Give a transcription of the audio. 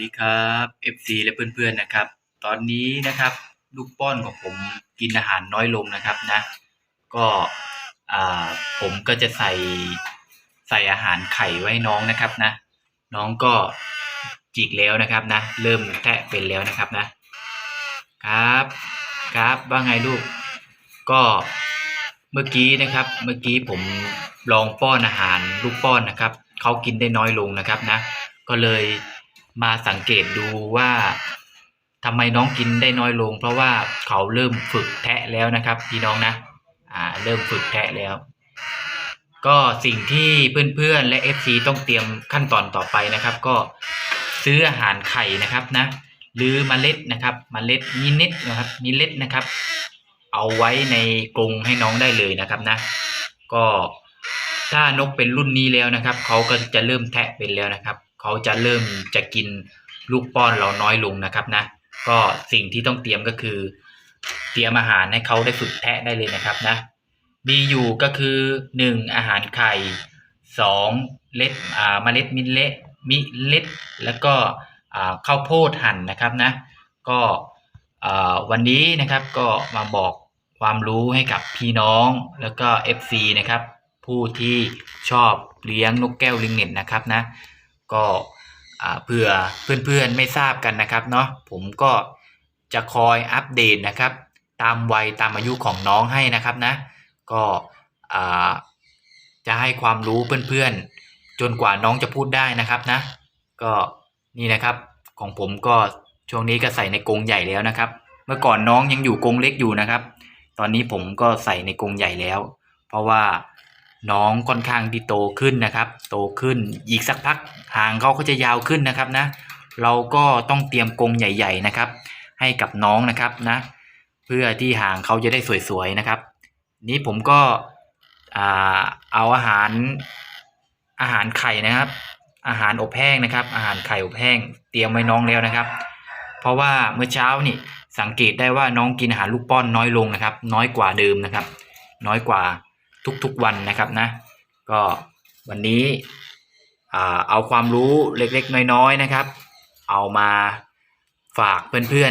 ดีครับ FC และเพื่อนๆนะครับ ตอนนี้นะครับลูกป้อนของผมกินอาหารน้อยลงนะครับนะ ก็ผมก็จะใส่ใส่อาหารไข่ไว้น้องนะครับนะ น้องก็จิกแล้วนะครับนะ เริ่มแทะเป็นแล้วนะครับนะ ครับครับว่าไงลูก ก็เมื่อกี้นะครับ เมื่อกี้ผมลองป้อนอาหารลูกป้อนนะครับเขากินได้น้อยลงนะครับนะ ก็เลย มาสังเกตดูว่าทำไมน้องกินได้น้อยลง เพราะว่าเขาเริ่มฝึกแทะแล้วนะครับ พี่น้องนะอ่าเริ่มฝึกแทะแล้ว ก็สิ่งที่เพื่อนๆและ FC ต้องเตรียมขั้นตอนต่อไปนะครับ ก็ซื้ออาหารไข่นะครับนะหรือเมล็ดนะครับเมล็ดมินิดนะครับมิเล็ดนะครับ เอาไว้ในกรงให้น้องได้เลยนะครับนะ ก็ถ้านกเป็นรุ่นนี้แล้วนะครับ เขาก็จะเริ่มแทะเป็นแล้วนะครับ เขาจะเริ่มจะกินลูกป้อนเราน้อยลงนะครับนะ ก็สิ่งที่ต้องเตรียมก็คือ เตรียมอาหารให้เขาได้ฝึกแทะได้เลยนะครับนะมีอยู่ก็คือหนึ่งอาหารไข่สองเล็ดอ่าเมล็ดมิเละมิเล็ด แล้วก็อ่าข้าวโพดหั่นนะครับนะ ก็อ่าวันนี้นะครับก็มาบอกความรู้ให้กับพี่น้องแล้วก็ FC นะครับ ผู้ที่ชอบเลี้ยงนกแก้วลิงเน็ตนะครับนะ ก็เผื่อเพื่อนๆไม่ทราบกันนะครับเนาะผมก็จะคอยอัปเดตนะครับ ตามวัยตามอายุของน้องให้นะครับนะ ก็จะให้ความรู้เพื่อนๆ จนกว่าน้องจะพูดได้นะครับนะ ก็นี่นะครับของผมก็ช่วงนี้ก็ใส่ในกรงใหญ่แล้วนะครับ เมื่อก่อนน้องยังอยู่กรงเล็กอยู่นะครับ ตอนนี้ผมก็ใส่ในกรงใหญ่แล้ว เพราะว่า น้องค่อนข้างที่โตขึ้นนะครับ โตขึ้นอีกสักพักหางเขาก็จะยาวขึ้นนะครับนะ เราก็ต้องเตรียมกรงใหญ่ ๆนะครับ ให้กับน้องนะครับนะ เพื่อที่หางเขาจะได้สวยๆนะครับ นี้ผมก็เอาอาหารอาหารไข่นะครับ อาหารอบแห้งนะครับ อาหารไข่อบแห้ง เตรียมไว้น้องแล้วนะครับ เพราะว่าเมื่อเช้านี่สังเกตได้ว่าน้องกินอาหารลูกป้อนน้อยลงนะครับ น้อยกว่าเดิมนะครับ น้อยกว่า ทุกๆวันนะครับนะก็วันนี้เอาความรู้เล็กๆ น้อยๆนะครับ เอามาฝากเพื่อนๆนะ